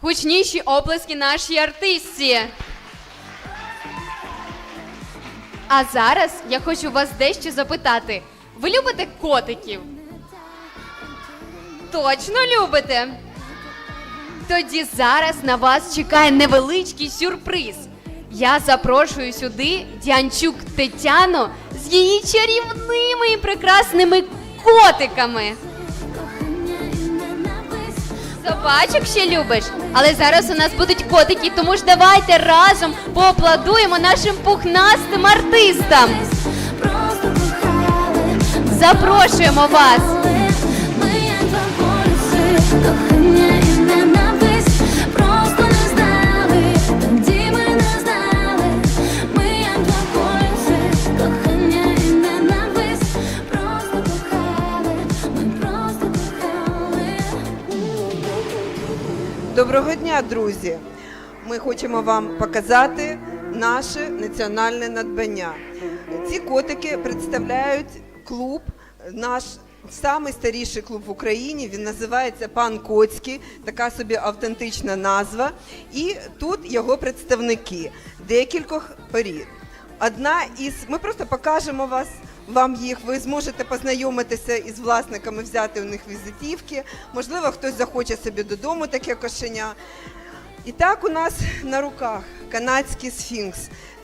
Гучніші оплески нашій артистці. А зараз я хочу вас дещо запитати. Ви любите котиків? Точно любите? Тоді зараз на вас чекає невеличкий сюрприз. Я запрошую сюди Дянчук Тетяну з її чарівними і прекрасними котиками. Собачок ще любиш, але зараз у нас будуть котики, тому ж давайте разом поаплодуємо нашим пухнастим артистам. Запрошуємо вас. Доброго дня, друзі! Ми хочемо вам показати наше національне надбання. Ці котики представляють клуб, наш самий старіший клуб в Україні. Він називається Пан Коцький, така собі автентична назва. І тут його представники декількох порід. Одна із ми просто покажемо вас. Вам їх ви зможете познайомитися із власниками, взяти у них візитівки. Можливо, хтось захоче собі додому таке кошеня. І так у нас на руках канадський сфінкс.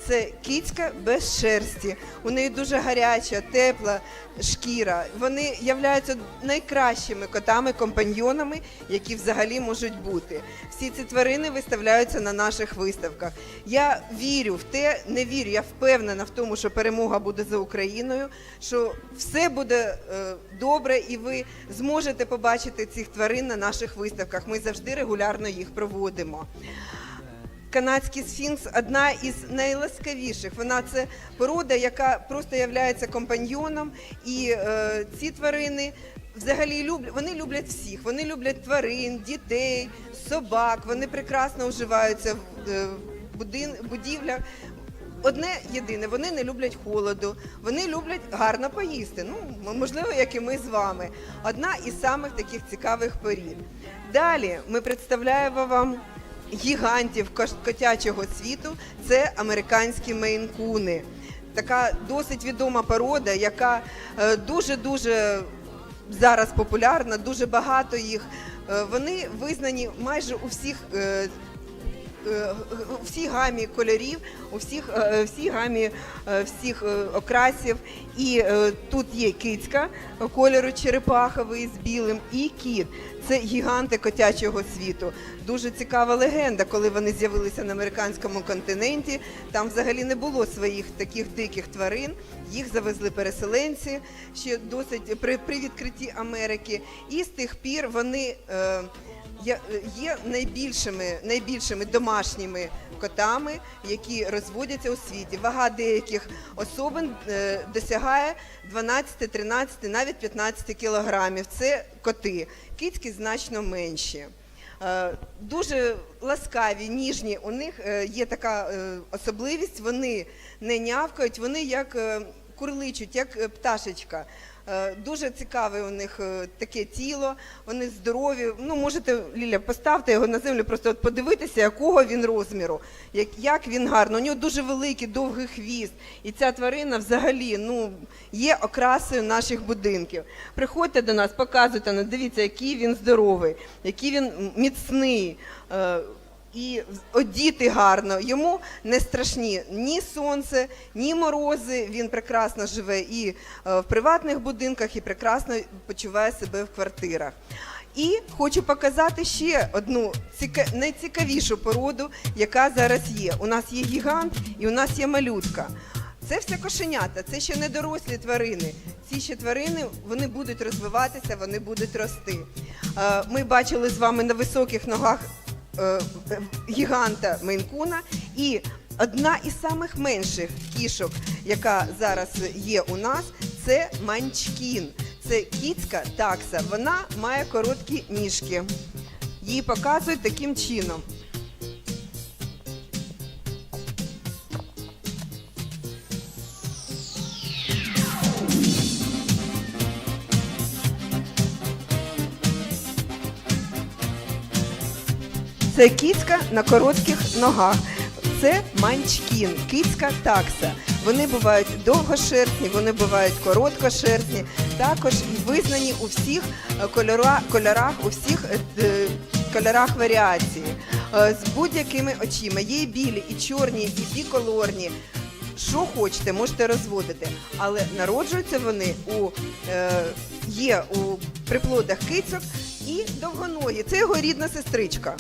Це кіцька без шерсті. У неї дуже гаряча, тепла шкіра. Вони являються найкращими котами-компаньйонами, які взагалі можуть бути. Всі ці тварини виставляються на наших виставках. Я вірю в те, не вірю, я впевнена в тому, що перемога буде за Україною, що все буде е, добре, і ви зможете побачити цих тварин на наших виставках. Ми завжди регулярно їх проводимо. Канадський сфінкс одна із найласкавіших. Вона це порода, яка просто є компаньйоном. І е, ці тварини взагалі люблять, вони люблять всіх. Вони люблять тварин, дітей, собак. Вони прекрасно уживаються в е, будин, будівлях. Одне єдине, вони не люблять холоду, вони люблять гарно поїсти. Ну, можливо, як і ми з вами. Одна із самих таких цікавих порід. Далі ми представляємо вам гігантів котячого світу це американські мейнкуни. Така досить відома порода, яка е, дуже-дуже зараз популярна, дуже багато їх. Е, Вони визнані майже у всіх. Е, е, у всій гамі кольорів, у всіх, е, всій гамі е, всіх окрасів. І тут є кицька кольору черепаховий з білим, і кіт. Це гіганти котячого світу. Дуже цікава легенда, коли вони з'явилися на американському континенті. Там взагалі не було своїх таких диких тварин. Їх завезли переселенці ще досить при, при відкритті Америки. І з тих пір вони. Є, є найбільшими, найбільшими домашніми котами, які розводяться у світі. Вага деяких особин е, досягає 12, 13, навіть 15 кілограмів. Це коти. Кицькі значно менші. Е, Дуже ласкаві, ніжні. У них е, є така е, особливість. Вони не нявкають, вони як е, курличуть, як е, пташечка. Е, Дуже цікаве у них е, таке тіло, вони здорові. Ну, можете, Ліля, поставте його на землю, просто от подивитися, якого він розміру, як, як він гарно. У нього дуже великий, довгий хвіст. І ця тварина взагалі ну, є окрасою наших будинків. Приходьте до нас, показуйте дивіться, який він здоровий, який він міцний. І одіти гарно. Йому не страшні ні сонце, ні морози. Він прекрасно живе і е, в приватних будинках, і прекрасно почуває себе в квартирах. І хочу показати ще одну ціка... найцікавішу породу, яка зараз є. У нас є гігант і у нас є малютка. Це все кошенята, це ще не дорослі тварини. Ці ще тварини вони будуть розвиватися, вони будуть рости. Е, Ми бачили з вами на високих ногах е, гіганта Мейнкуна і одна із самих менших кішок, яка зараз є у нас, це манчкін. Це кіцька такса. Вона має короткі ніжки. Її показують таким чином. Це кіцька на коротких ногах. Це манчкін, кицька такса. Вони бувають довгошерстні, вони бувають короткошерстні, також визнані у всіх е, кольора, кольорах, у всіх е, кольорах варіації, е, з будь-якими очима. Є і білі, і чорні, і біколорні. Що хочете, можете розводити, але народжуються вони у е, є у приплодах кицьок і довгоногі. Це його рідна сестричка.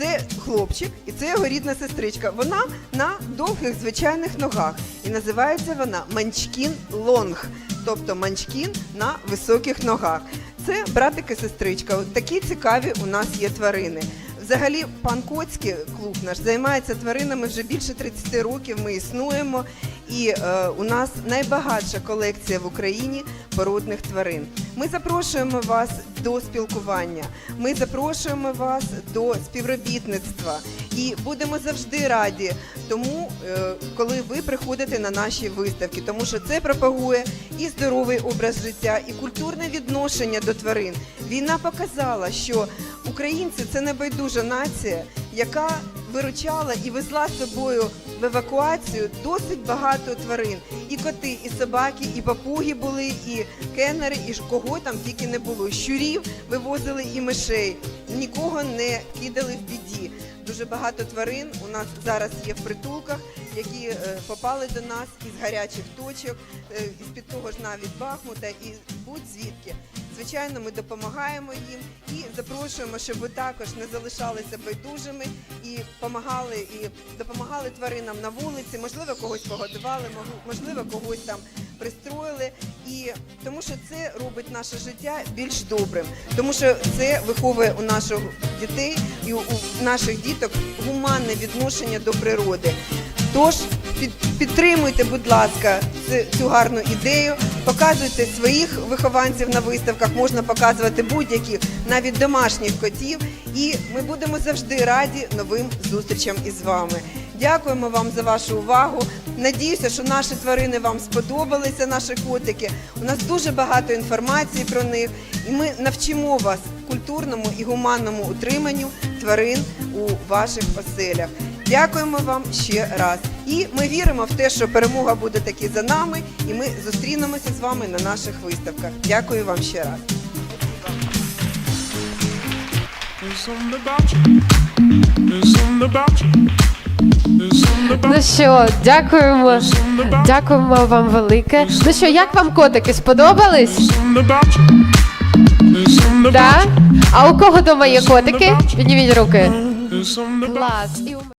Це хлопчик і це його рідна сестричка. Вона на довгих звичайних ногах. І називається вона манчкін лонг, тобто манчкін на високих ногах. Це братик і сестричка. От такі цікаві у нас є тварини. Взагалі, пан Коцький клуб наш займається тваринами вже більше 30 років. Ми існуємо, і е, у нас найбагатша колекція в Україні породних тварин. Ми запрошуємо вас до спілкування. Ми запрошуємо вас до співробітництва і будемо завжди раді тому, е, коли ви приходите на наші виставки, тому що це пропагує і здоровий образ життя, і культурне відношення до тварин. Війна показала, що українці це небайдужа нація, яка виручала і везла з собою в евакуацію досить багато тварин. І коти, і собаки, і папуги були, і кеннери, і кого там тільки не було. Щурів вивозили і мишей. Нікого не кидали в біді. Дуже багато тварин у нас зараз є в притулках, які е, попали до нас із гарячих точок, е, із під того ж навіть Бахмута і будь-звідки. Звичайно, ми допомагаємо їм і запрошуємо, щоб ви також не залишалися байдужими і допомагали, і допомагали тваринам на вулиці. Можливо, когось погодували, можливо, когось там пристроїли. І тому що це робить наше життя більш добрим, тому що це виховує у наших дітей і у, наших діток гуманне відношення до природи. Тож підтримуйте, будь ласка, цю гарну ідею, показуйте своїх вихованців на виставках, можна показувати будь-яких, навіть домашніх котів. І ми будемо завжди раді новим зустрічам із вами. Дякуємо вам за вашу увагу. Надіюся, що наші тварини вам сподобалися, наші котики. У нас дуже багато інформації про них, і ми навчимо вас культурному і гуманному утриманню тварин у ваших оселях. Дякуємо вам ще раз. І ми віримо в те, що перемога буде таки за нами, і ми зустрінемося з вами на наших виставках. Дякую вам ще раз. There's something about you. There's something about you. Ну що, дякуємо. Дякуємо вам велике. Ну що, як вам котики сподобались? Да? А у кого дома є котики? Підніміть руки. Клас.